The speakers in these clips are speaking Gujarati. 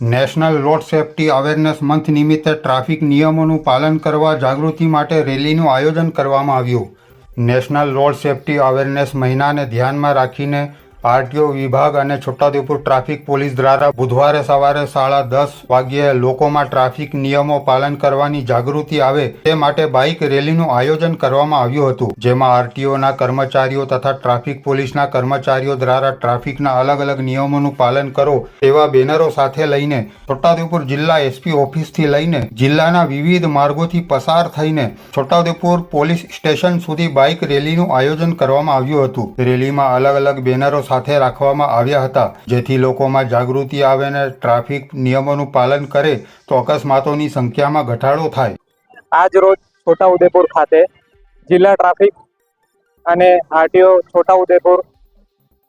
National road safety awareness month નિમિત્તે ટ્રાફિક નિયમોનું પાલન કરવા જાગૃતિ માટે રેલીનું આયોજન કરવામાં આવ્યું. નેશનલ રોડ સેફટી અવેરનેસ મહિનાને ધ્યાનમાં રાખીને આરટીઓ વિભાગ અને છોટાઉદેપુર ટ્રાફિક પોલીસ દ્વારા બુધવારે સવારે સાડા દસ વાગ્યે લોકોમાં ટ્રાફિક નિયમો પાલન કરવાની જાગૃતિ આવે તે માટે બાઇક રેલીનું આયોજન કરવામાં આવ્યું હતું. જેમાં આરટીઓના કર્મચારીઓ તથા ટ્રાફિક પોલીસના કર્મચારીઓ દ્વારા ટ્રાફિકના અલગ અલગ નિયમોનું પાલન કરો તેવા બેનરો સાથે લઈને છોટાઉદેપુર જિલ્લા એસપી ઓફિસથી લઈને જિલ્લાના વિવિધ માર્ગોથી પસાર થઈને છોટાઉદેપુર પોલીસ સ્ટેશન સુધી બાઇક રેલીનું આયોજન કરવામાં આવ્યું હતું. રેલીમાં અલગ અલગ બેનરો સાથે રાખવામાં આવ્યા હતા. જેથી લોકોમાં જાગૃતિ આવે અને ટ્રાફિક નિયમોનું પાલન કરે, તો અકસ્માતોની સંખ્યામાં ઘટાડો થાય. આજ રોજ છોટાઉદેપુર ખાતે જિલ્લા ટ્રાફિક અને આરટીઓ છોટાઉદેપુર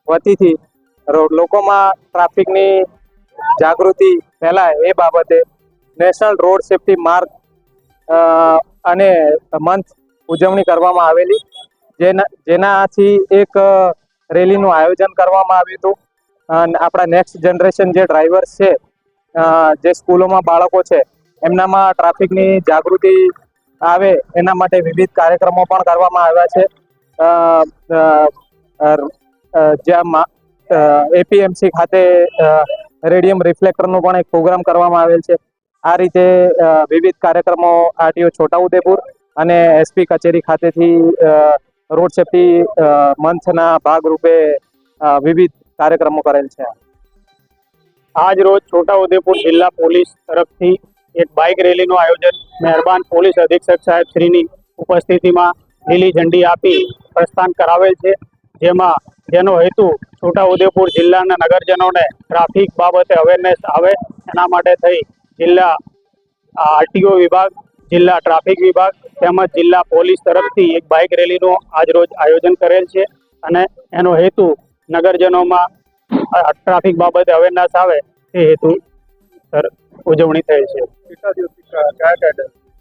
વતીથી લોકોમાં ટ્રાફિકની જાગૃતિ ફેલાય એ બાબતે નેશનલ રોડ સેફટી માર્ગ અને મંથ ઉજવણી કરવામાં આવેલી. જેના, જેનાથી એક રેલીનું આયોજન કરવામાં આવ્યું હતું. આપણા નેક્સ્ટ જનરેશન જે ડ્રાઈવર્સ છે જે સ્કૂલોમાં બાળકો છે, એમનામાં ટ્રાફિકની જાગૃતિ આવે, એના માટે વિવિધ કાર્યક્રમો પણ કરવામાં આવ્યા છે. જ્યાં એપીએમસી ખાતે રેડિયમ રિફ્લેક્ટરનો પણ એક પ્રોગ્રામ કરવામાં આવેલ છે. આ રીતે વિવિધ કાર્યક્રમો આરટીઓ છોટાઉદેપુર અને એસપી કચેરી ખાતેથી રોડ સેફટી મંથના ભાગરૂપે વિવિધ કાર્યક્રમો કરેલ છે. આજ રોજ છોટાઉદેપુર જિલ્લા પોલીસ તરફથી એક બાઇક રેલીનું આયોજન મહેરબાન પોલીસ અધિક્ષક સાહેબ શ્રીની ઉપસ્થિતિમાં લીલી ઝંડી આપી પ્રસ્થાન કરાવેલ છે. જેમાં જેનો હેતુ છોટાઉદેપુર જિલ્લાના નગરજનોને ટ્રાફિક બાબતે અવેરનેસ આવે, એના માટે થઈ જિલ્લા આરટીઓ વિભાગ જિલ્લા ટ્રાફિક વિભાગ તેમજ જિલ્લા પોલીસ તરફથી એક બાઇક રેલીનું આજરોજ આયોજન કરેલ છે અને એનો હેતુ નગરજનોમાં ટ્રાફિક બાબતે અવેરનેસ આવે એ હેતુ ઉજવણી થઈ છે.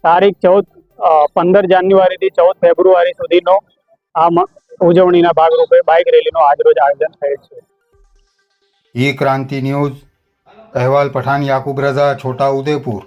તારીખ ચૌદ પંદર જાન્યુઆરીથી ચૌદ ફેબ્રુઆરી સુધીનો આ ઉજવણીના ભાગરૂપે બાઇક રેલીનું આજરોજ આયોજન થયેલ છે. ઈ ક્રાંતિ ન્યૂઝ અહેવાલ પઠાણ યાકુબ રઝા છોટા ઉદેપુર.